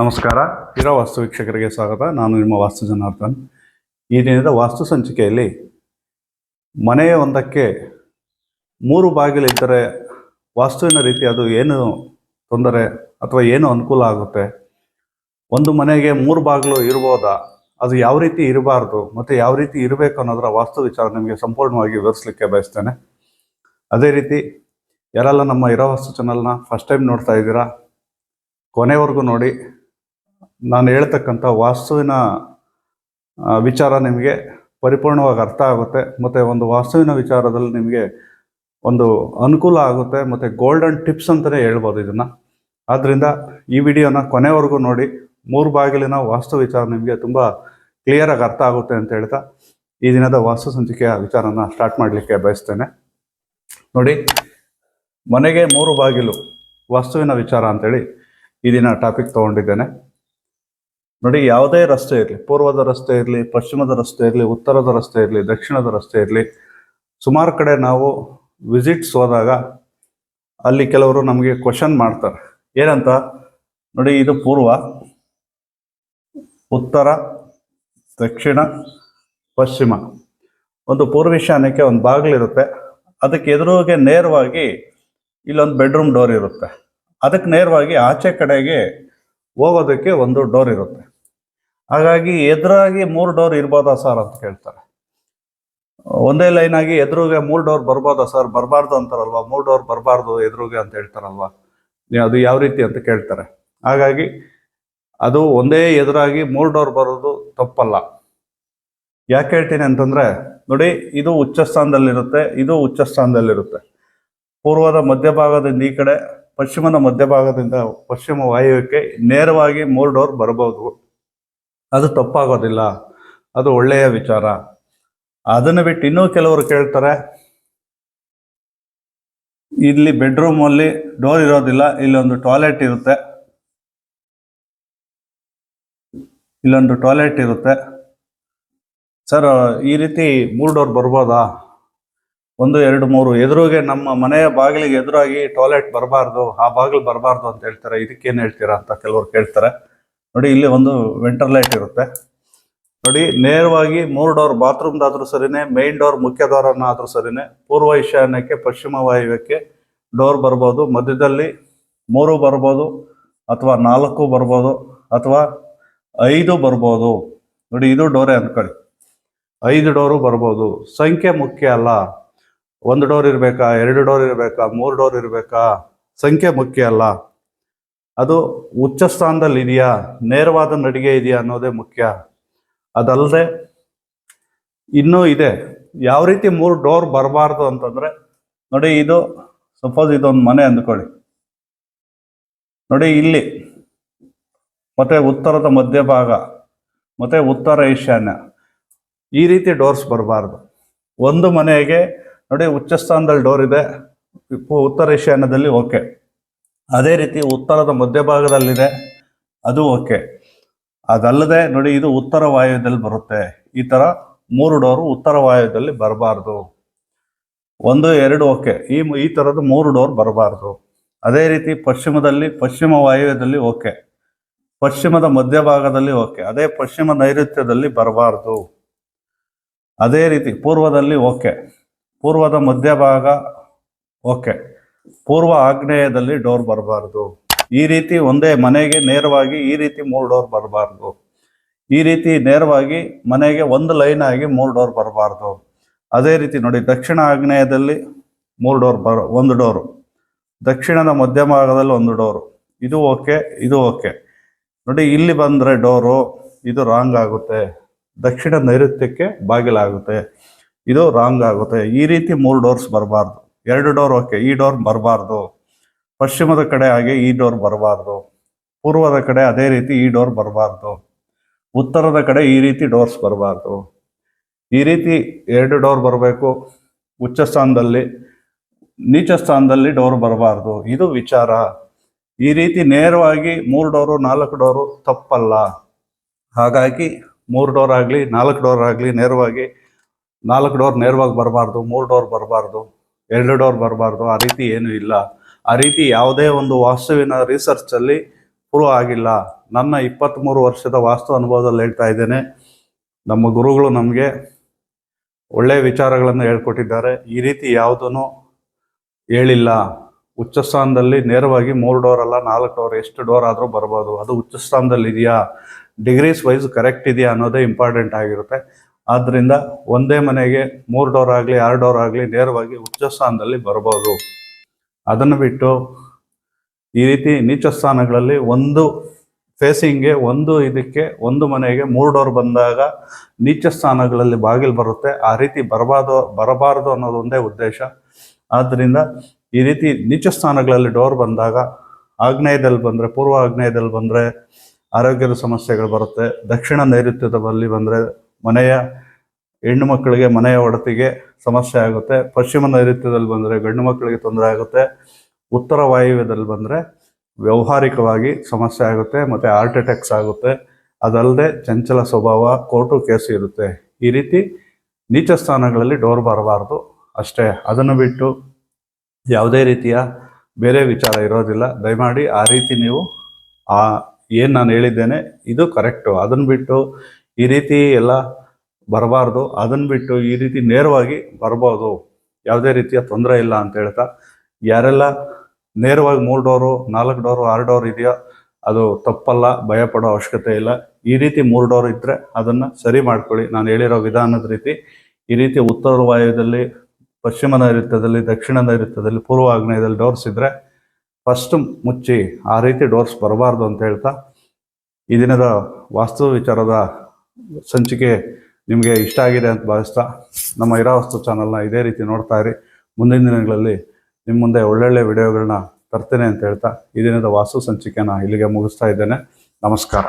ನಮಸ್ಕಾರ. ಇರೋ ವಾಸ್ತು ವೀಕ್ಷಕರಿಗೆ ಸ್ವಾಗತ. ನಾನು ನಿಮ್ಮ ವಾಸ್ತು ಜನಾರ್ದನ್. ಈ ದಿನದ ವಾಸ್ತು ಸಂಚಿಕೆಯಲ್ಲಿ ಮನೆಯ ಒಂದಕ್ಕೆ ಮೂರು ಬಾಗಿಲಿದ್ದರೆ ವಾಸ್ತುವಿನ ರೀತಿ ಅದು ಏನು ತೊಂದರೆ ಅಥವಾ ಏನು ಅನುಕೂಲ ಆಗುತ್ತೆ? ಒಂದು ಮನೆಗೆ ಮೂರು ಬಾಗಿಲು ಇರ್ಬೋದಾ? ಅದು ಯಾವ ರೀತಿ ಇರಬಾರ್ದು? ಮತ್ತು ಯಾವ ರೀತಿ ಇರಬೇಕು ಅನ್ನೋದರ ವಾಸ್ತು ವಿಚಾರ ನಿಮಗೆ ಸಂಪೂರ್ಣವಾಗಿ ವಿವರಿಸಲಿಕ್ಕೆ ಬಯಸ್ತೇನೆ. ಅದೇ ರೀತಿ ಯಾರೆಲ್ಲ ನಮ್ಮ ಇರೋ ವಾಸ್ತು ಚಾನಲ್ನ ಫಸ್ಟ್ ಟೈಮ್ ನೋಡ್ತಾ ಇದ್ದೀರಾ, ಕೊನೆವರೆಗೂ ನೋಡಿ. ನಾನು ಹೇಳ್ತಕ್ಕಂಥ ವಾಸ್ತುವಿನ ವಿಚಾರ ನಿಮಗೆ ಪರಿಪೂರ್ಣವಾಗಿ ಅರ್ಥ ಆಗುತ್ತೆ. ಮತ್ತು ಒಂದು ವಾಸ್ತುವಿನ ವಿಚಾರದಲ್ಲಿ ನಿಮಗೆ ಒಂದು ಅನುಕೂಲ ಆಗುತ್ತೆ. ಮತ್ತು ಗೋಲ್ಡನ್ ಟಿಪ್ಸ್ ಅಂತಲೇ ಹೇಳ್ಬೋದು ಇದನ್ನು. ಆದ್ದರಿಂದ ಈ ವಿಡಿಯೋನ ಕೊನೆವರೆಗೂ ನೋಡಿ. ಮೂರು ಬಾಗಿಲಿನ ವಾಸ್ತು ವಿಚಾರ ನಿಮಗೆ ತುಂಬ ಕ್ಲಿಯರಾಗಿ ಅರ್ಥ ಆಗುತ್ತೆ ಅಂತ ಹೇಳ್ತಾ ಈ ದಿನದ ವಾಸ್ತು ಸಂಚಿಕೆಯ ವಿಚಾರನ ಸ್ಟಾರ್ಟ್ ಮಾಡಲಿಕ್ಕೆ ಬಯಸ್ತೇನೆ. ನೋಡಿ, ಮನೆಗೆ ಮೂರು ಬಾಗಿಲು ವಾಸ್ತುವಿನ ವಿಚಾರ ಅಂತೇಳಿ ಈ ದಿನ ಟಾಪಿಕ್ ತೊಗೊಂಡಿದ್ದೇನೆ. ನೋಡಿ, ಯಾವುದೇ ರಸ್ತೆ ಇರಲಿ, ಪೂರ್ವದ ರಸ್ತೆ ಇರಲಿ, ಪಶ್ಚಿಮದ ರಸ್ತೆ ಇರಲಿ, ಉತ್ತರದ ರಸ್ತೆ ಇರಲಿ, ದಕ್ಷಿಣದ ರಸ್ತೆ ಇರಲಿ, ಸುಮಾರು ಕಡೆ ನಾವು ವಿಸಿಟ್ಸ್ ಹೋದಾಗ ಅಲ್ಲಿ ಕೆಲವರು ನಮಗೆ ಕ್ವಶನ್ ಮಾಡ್ತಾರೆ. ಏನಂತ? ನೋಡಿ, ಇದು ಪೂರ್ವ, ಉತ್ತರ, ದಕ್ಷಿಣ, ಪಶ್ಚಿಮ. ಒಂದು ಪೂರ್ವೀಶಾನ್ಯಕ್ಕೆ ಒಂದು ಬಾಗಿಲಿರುತ್ತೆ ಅದಕ್ಕೆ ಎದುರುಗೆ ನೇರವಾಗಿ ಇಲ್ಲೊಂದು ಬೆಡ್ರೂಮ್ ಡೋರ್ ಇರುತ್ತೆ. ಅದಕ್ಕೆ ನೇರವಾಗಿ ಆಚೆ ಕಡೆಗೆ ಹೋಗೋದಕ್ಕೆ ಒಂದು ಡೋರ್ ಇರುತ್ತೆ. ಹಾಗಾಗಿ ಎದುರಾಗಿ ಮೂರು ಡೋರ್ ಇರ್ಬೋದಾ ಸರ್ ಅಂತ ಕೇಳ್ತಾರೆ. ಒಂದೇ ಲೈನ್ ಆಗಿ ಎದುರುಗೆ ಮೂರು ಡೋರ್ ಬರ್ಬೋದಾ ಸರ್? ಬರಬಾರ್ದು ಅಂತಾರಲ್ವಾ? ಮೂರು ಡೋರ್ ಬರಬಾರ್ದು ಎದುರುಗೆ ಅಂತ ಹೇಳ್ತಾರಲ್ವಾ? ಅದು ಯಾವ ರೀತಿ ಅಂತ ಕೇಳ್ತಾರೆ. ಹಾಗಾಗಿ ಅದು ಒಂದೇ ಎದುರಾಗಿ ಮೂರು ಡೋರ್ ಬರೋದು ತಪ್ಪಲ್ಲ. ಯಾಕೆ ಹೇಳ್ತೀನಿ ಅಂತಂದ್ರೆ, ನೋಡಿ, ಇದು ಉಚ್ಚ ಸ್ಥಾನದಲ್ಲಿರುತ್ತೆ, ಇದು ಉಚ್ಚ ಸ್ಥಾನದಲ್ಲಿರುತ್ತೆ. ಪೂರ್ವದ ಮಧ್ಯಭಾಗದಿಂದ ಈ ಕಡೆ, ಪಶ್ಚಿಮದ ಮಧ್ಯಭಾಗದಿಂದ ಪಶ್ಚಿಮ ವಾಯುವ್ಯಕ್ಕೆ ನೇರವಾಗಿ ಮೂರು ಡೋರ್ ಬರಬಹುದು ಅದು ತಪ್ಪಾಗೋದಿಲ್ಲ. ಅದು ಒಳ್ಳೆಯ ವಿಚಾರ. ಅದನ್ನು ಬಿಟ್ಟು ಇನ್ನೂ ಕೆಲವರು ಕೇಳ್ತಾರೆ, ಇಲ್ಲಿ ಬೆಡ್ರೂಮಲ್ಲಿ ಡೋರ್ ಇರೋದಿಲ್ಲ ಇಲ್ಲೊಂದು ಟಾಯ್ಲೆಟ್ ಇರುತ್ತೆ. ಇಲ್ಲೊಂದು ಟಾಯ್ಲೆಟ್ ಇರುತ್ತೆ. ಸರ್ ಈ ರೀತಿ ಮೂರು ಡೋರ್ ಬರ್ಬೋದಾ? ಒಂದು, ಎರಡು, ಮೂರು, ಎದುರುಗೆ ನಮ್ಮ ಮನೆಯ ಬಾಗಿಲಿಗೆ ಎದುರಾಗಿ ಟಾಯ್ಲೆಟ್ ಬರಬಾರ್ದು, ಆ ಬಾಗಿಲು ಬರಬಾರ್ದು ಅಂತ ಹೇಳ್ತಾರೆ. ಇದಕ್ಕೇನು ಹೇಳ್ತೀರಾ ಅಂತ ಕೆಲವರು ಕೇಳ್ತಾರೆ. ನೋಡಿ, ಇಲ್ಲಿ ಒಂದು ವೆಂಟರ್ಲೈಟ್ ಇರುತ್ತೆ. ನೋಡಿ, ನೇರವಾಗಿ ಮೂರು ಡೋರ್ ಬಾತ್ರೂಮ್ದಾದ್ರೂ ಸರಿನೇ ಮೇನ್ ಡೋರ್ ಮುಖ್ಯ ದ್ವಾರನಾದ್ರೂ ಸರಿನೇ, ಪೂರ್ವ ಈಶಾನ್ಯಕ್ಕೆ, ಪಶ್ಚಿಮ ವಾಯುವ್ಯಕ್ಕೆ ಡೋರ್ ಬರ್ಬೋದು. ಮಧ್ಯದಲ್ಲಿ ಮೂರು ಬರ್ಬೋದು, ಅಥವಾ ನಾಲ್ಕು ಬರ್ಬೋದು, ಅಥವಾ ಐದು ಬರ್ಬೋದು. ನೋಡಿ, ಇದು ಡೋರೇ ಅಂದ್ಕೊಳ್ಳಿ ಐದು ಡೋರು ಬರ್ಬೋದು. ಸಂಖ್ಯೆ ಮುಖ್ಯ ಅಲ್ಲ. ಒಂದು ಡೋರ್ ಇರಬೇಕಾ? ಎರಡು ಡೋರ್ ಇರಬೇಕಾ? ಮೂರು ಡೋರ್ ಇರಬೇಕಾ? ಸಂಖ್ಯೆ ಮುಖ್ಯ ಅಲ್ಲ. ಅದು ಉಚ್ಚ ಸ್ಥಾನದಲ್ಲಿ ಇದೆಯಾ ನೇರವಾದ ನಡಿಗೆ ಇದೆಯಾ ಅನ್ನೋದೇ ಮುಖ್ಯ. ಅದಲ್ಲದೆ ಇನ್ನೂ ಇದೆ. ಯಾವ ರೀತಿ ಮೂರು ಡೋರ್ ಬರಬಾರ್ದು ಅಂತಂದ್ರೆ, ನೋಡಿ ಇದು ಸಪೋಸ್ ಇದೊಂದು ಮನೆ ಅಂದ್ಕೊಳ್ಳಿ. ನೋಡಿ ಇಲ್ಲಿ, ಮತ್ತೆ ಉತ್ತರದ ಮಧ್ಯಭಾಗ, ಮತ್ತೆ ಉತ್ತರ ಈಶಾನ್ಯ. ಈ ರೀತಿ ಡೋರ್ಸ್ ಬರಬಾರ್ದು. ಒಂದು ಮನೆಗೆ, ನೋಡಿ ಉಚ್ಚ ಸ್ಥಾನದಲ್ಲಿ ಡೋರ್ ಇದೆ, ಉತ್ತರ ಈಶಾನ್ಯದಲ್ಲಿ ಓಕೆ. ಅದೇ ರೀತಿ ಉತ್ತರದ ಮಧ್ಯಭಾಗದಲ್ಲಿದೆ ಅದು ಓಕೆ. ಅದಲ್ಲದೆ ನೋಡಿ ಇದು ಉತ್ತರ ವಾಯುವ್ಯದಲ್ಲಿ ಬರುತ್ತೆ. ಈ ಥರ ಮೂರು ಡೋರು ಉತ್ತರ ವಾಯುವ್ಯದಲ್ಲಿ ಬರಬಾರ್ದು. ಒಂದು, ಎರಡು ಓಕೆ. ಈ ಈ ಥರದ ಮೂರು ಡೋರ್ ಬರಬಾರ್ದು. ಅದೇ ರೀತಿ ಪಶ್ಚಿಮದಲ್ಲಿ, ಪಶ್ಚಿಮ ವಾಯುವ್ಯದಲ್ಲಿ ಓಕೆ. ಪಶ್ಚಿಮದ ಮಧ್ಯಭಾಗದಲ್ಲಿ ಓಕೆ. ಅದೇ ಪಶ್ಚಿಮ ನೈಋತ್ಯದಲ್ಲಿ ಬರಬಾರ್ದು. ಅದೇ ರೀತಿ ಪೂರ್ವದಲ್ಲಿ ಓಕೆ. ಪೂರ್ವದ ಮಧ್ಯಭಾಗ ಓಕೆ. ಪೂರ್ವ ಆಗ್ನೇಯದಲ್ಲಿ ಡೋರ್ ಬರಬಾರ್ದು. ಈ ರೀತಿ ಒಂದೇ ಮನೆಗೆ ನೇರವಾಗಿ ಈ ರೀತಿ ಮೂರು ಡೋರ್ ಬರಬಾರ್ದು. ಈ ರೀತಿ ನೇರವಾಗಿ ಮನೆಗೆ ಒಂದು ಲೈನ್ ಆಗಿ ಮೂರು ಡೋರ್ ಬರಬಾರ್ದು. ಅದೇ ರೀತಿ ನೋಡಿ, ದಕ್ಷಿಣ ಆಗ್ನೇಯದಲ್ಲಿ ಮೂರು ಡೋರ್ ಬರ, ಒಂದು ಡೋರು. ದಕ್ಷಿಣದ ಮಧ್ಯಭಾಗದಲ್ಲಿ ಒಂದು ಡೋರು. ಇದು ಓಕೆ ಇದು ಓಕೆ. ನೋಡಿ, ಇಲ್ಲಿ ಬಂದರೆ ಡೋರು, ಇದು ರಾಂಗ್ ಆಗುತ್ತೆ. ದಕ್ಷಿಣ ನೈಋತ್ಯಕ್ಕೆ ಬಾಗಿಲಾಗುತ್ತೆ. ಇದು ರಾಂಗ್ ಆಗುತ್ತೆ. ಈ ರೀತಿ ಮೂರು ಡೋರ್ಸ್ ಬರಬಾರ್ದು. ಎರಡು ಡೋರ್ ಓಕೆ, ಈ ಡೋರ್ ಬರಬಾರ್ದು. ಪಶ್ಚಿಮದ ಕಡೆ ಹಾಗೆ ಈ ಡೋರ್ ಬರಬಾರ್ದು. ಪೂರ್ವದ ಕಡೆ ಅದೇ ರೀತಿ ಈ ಡೋರ್ ಬರಬಾರ್ದು. ಉತ್ತರದ ಕಡೆ ಈ ರೀತಿ ಡೋರ್ಸ್ ಬರಬಾರ್ದು. ಈ ರೀತಿ ಎರಡು ಡೋರ್ ಬರಬೇಕು. ಉಚ್ಚ ಸ್ಥಾನದಲ್ಲಿ, ನೀಚ ಸ್ಥಾನದಲ್ಲಿ ಡೋರ್ ಬರಬಾರ್ದು. ಇದು ವಿಚಾರ. ಈ ರೀತಿ ನೇರವಾಗಿ ಮೂರು ಡೋರು, ನಾಲ್ಕು ಡೋರು ತಪ್ಪಲ್ಲ. ಹಾಗಾಗಿ ಮೂರು ಡೋರ್ ಆಗಲಿ, ನಾಲ್ಕು ಡೋರ್ ಆಗಲಿ ನೇರವಾಗಿ ನಾಲ್ಕು ಡೋರ್ ನೇರವಾಗಿ ಬರಬಾರ್ದು, ಮೂರು ಡೋರ್ ಬರಬಾರ್ದು. ಎರಡು ಡೋರ್ ಬರಬಾರ್ದು, ಆ ರೀತಿ ಏನೂ ಇಲ್ಲ. ಆ ರೀತಿ ಯಾವುದೇ ಒಂದು ವಾಸ್ತುವಿನ ರಿಸರ್ಚ್ ಅಲ್ಲಿ ಪ್ರೂವ್ ಆಗಿಲ್ಲ. ನನ್ನ ಇಪ್ಪತ್ತ್ಮೂರು ವರ್ಷದ ವಾಸ್ತು ಅನುಭವದಲ್ಲಿ ಹೇಳ್ತಾ ಇದ್ದೇನೆ. ನಮ್ಮ ಗುರುಗಳು ನಮಗೆ ಒಳ್ಳೆಯ ವಿಚಾರಗಳನ್ನು ಹೇಳ್ಕೊಟ್ಟಿದ್ದಾರೆ. ಈ ರೀತಿ ಯಾವುದೂ ಹೇಳಿಲ್ಲ. ಉಚ್ಚ ಸ್ಥಾನದಲ್ಲಿ ನೇರವಾಗಿ ಮೂರು ಡೋರ್ ಅಲ್ಲ, ನಾಲ್ಕು ಡೋರ್, ಎಷ್ಟು ಡೋರ್ ಆದರೂ ಬರ್ಬೋದು ಅದು ಉಚ್ಚ ಸ್ಥಾನದಲ್ಲಿ ಇದೆಯಾ? ಡಿಗ್ರೀಸ್ ವೈಸ್ ಕರೆಕ್ಟ್ ಇದೆಯಾ ಅನ್ನೋದೇ ಇಂಪಾರ್ಟೆಂಟ್ ಆಗಿರುತ್ತೆ. ಆದ್ದರಿಂದ ಒಂದೇ ಮನೆಗೆ ಮೂರು ಡೋರ್ ಆಗಲಿ ಆರು ಡೋರ್ ಆಗಲಿ ನೇರವಾಗಿ ಉಚ್ಚ ಸ್ಥಾನದಲ್ಲಿ ಬರ್ಬೋದು ಅದನ್ನು ಬಿಟ್ಟು ಈ ರೀತಿ ನೀಚ ಸ್ಥಾನಗಳಲ್ಲಿ ಒಂದು ಫೇಸಿಂಗ್ಗೆ ಒಂದು ಇದಕ್ಕೆ, ಒಂದು ಮನೆಗೆ ಮೂರು ಡೋರ್ ಬಂದಾಗ ನೀಚ ಸ್ಥಾನಗಳಲ್ಲಿ ಬಾಗಿಲು ಬರುತ್ತೆ. ಆ ರೀತಿ ಬರಬಾರ್ದು, ಬರಬಾರದು ಅನ್ನೋದು ಒಂದೇ ಉದ್ದೇಶ. ಆದ್ದರಿಂದ ಈ ರೀತಿ ನೀಚ ಸ್ಥಾನಗಳಲ್ಲಿ ಡೋರ್ ಬಂದಾಗ ಆಗ್ನೇಯದಲ್ಲಿ ಬಂದರೆ, ಪೂರ್ವ ಆಗ್ನೇಯದಲ್ಲಿ ಬಂದರೆ ಆರೋಗ್ಯದ ಸಮಸ್ಯೆಗಳು ಬರುತ್ತೆ. ದಕ್ಷಿಣ ನೈಋತ್ಯದಲ್ಲಿ ಬಂದರೆ ಮನೆಯ ಹೆಣ್ಣು ಮಕ್ಕಳಿಗೆ ಮನೆಯ ಒಡತಿಗೆ ಸಮಸ್ಯೆ ಆಗುತ್ತೆ. ಪಶ್ಚಿಮ ನೈಋತ್ಯದಲ್ಲಿ ಬಂದರೆ ಗಂಡು ಮಕ್ಕಳಿಗೆ ತೊಂದರೆ ಆಗುತ್ತೆ. ಉತ್ತರ ವಾಯುವ್ಯದಲ್ಲಿ ಬಂದರೆ ವ್ಯಾವಹಾರಿಕವಾಗಿ ಸಮಸ್ಯೆ ಆಗುತ್ತೆ ಮತ್ತು ಹಾರ್ಟ್ ಅಟ್ಯಾಕ್ಸ್ ಆಗುತ್ತೆ. ಅದಲ್ಲದೆ ಚಂಚಲ ಸ್ವಭಾವ ಕೋರ್ಟು ಕೇಸು ಇರುತ್ತೆ. ಈ ರೀತಿ ನೀಚ ಸ್ಥಾನಗಳಲ್ಲಿ ಡೋರ್ ಬರಬಾರ್ದು. ಅಷ್ಟೇ, ಅದನ್ನು ಬಿಟ್ಟು ಯಾವುದೇ ರೀತಿಯ ಬೇರೆ ವಿಚಾರ ಇರೋದಿಲ್ಲ. ದಯಮಾಡಿ ಆ ರೀತಿ ನೀವು ಆ ಏನು ನಾನು ಹೇಳಿದ್ದೇನೆ, ಇದು ಕರೆಕ್ಟು ಅದನ್ನು ಬಿಟ್ಟು ಈ ರೀತಿ ಎಲ್ಲ ಬರಬಾರ್ದು. ಅದನ್ನು ಬಿಟ್ಟು ಈ ರೀತಿ ನೇರವಾಗಿ ಬರ್ಬೋದು ಯಾವುದೇ ರೀತಿಯ ತೊಂದರೆ ಇಲ್ಲ ಅಂತ ಹೇಳ್ತಾ, ಯಾರೆಲ್ಲ ನೇರವಾಗಿ ಮೂರು ಡೋರು, ನಾಲ್ಕು ಡೋರು, ಆರು ಡೋರ್ ಇದೆಯೋ ಅದು ತಪ್ಪಲ್ಲ, ಭಯಪಡೋ ಅವಶ್ಯಕತೆ ಇಲ್ಲ. ಈ ರೀತಿ ಮೂರು ಡೋರ್ ಇದ್ದರೆ ಅದನ್ನು ಸರಿ ಮಾಡ್ಕೊಳ್ಳಿ. ನಾನು ಹೇಳಿರೋ ವಿಧಾನದ ರೀತಿ ಈ ರೀತಿ ಉತ್ತರ ವಾಯುದಲ್ಲಿ, ಪಶ್ಚಿಮ ನೈಋತ್ಯದಲ್ಲಿ, ದಕ್ಷಿಣ ನೈಋತ್ಯದಲ್ಲಿ, ಪೂರ್ವ ಆಗ್ನೇಯದಲ್ಲಿ ಡೋರ್ಸ್ ಇದ್ದರೆ ಫಸ್ಟ್ ಮುಚ್ಚಿ ಆ ರೀತಿ ಡೋರ್ಸ್ ಬರಬಾರ್ದು ಅಂತ ಹೇಳ್ತಾ, ಈ ದಿನದ ವಾಸ್ತು ವಿಚಾರದ ಸಂಚಿಕೆ ನಿಮಗೆ ಇಷ್ಟ ಆಗಿದೆ ಅಂತ ಭಾವಿಸ್ತಾ ನಮ್ಮ ಇರಾವಸ್ತು ಚಾನಲ್ನ ಇದೇ ರೀತಿ ನೋಡ್ತಾ ಇರಿ. ಮುಂದಿನ ದಿನಗಳಲ್ಲಿ ನಿಮ್ಮ ಮುಂದೆ ಒಳ್ಳೊಳ್ಳೆ ವಿಡಿಯೋಗಳನ್ನ ತರ್ತೇನೆ ಅಂತ ಹೇಳ್ತಾ ಈ ದಿನದ ವಾಸ್ತು ಸಂಚಿಕೆನ ಇಲ್ಲಿಗೆ ಮುಗಿಸ್ತಾ ಇದ್ದೇನೆ. ನಮಸ್ಕಾರ.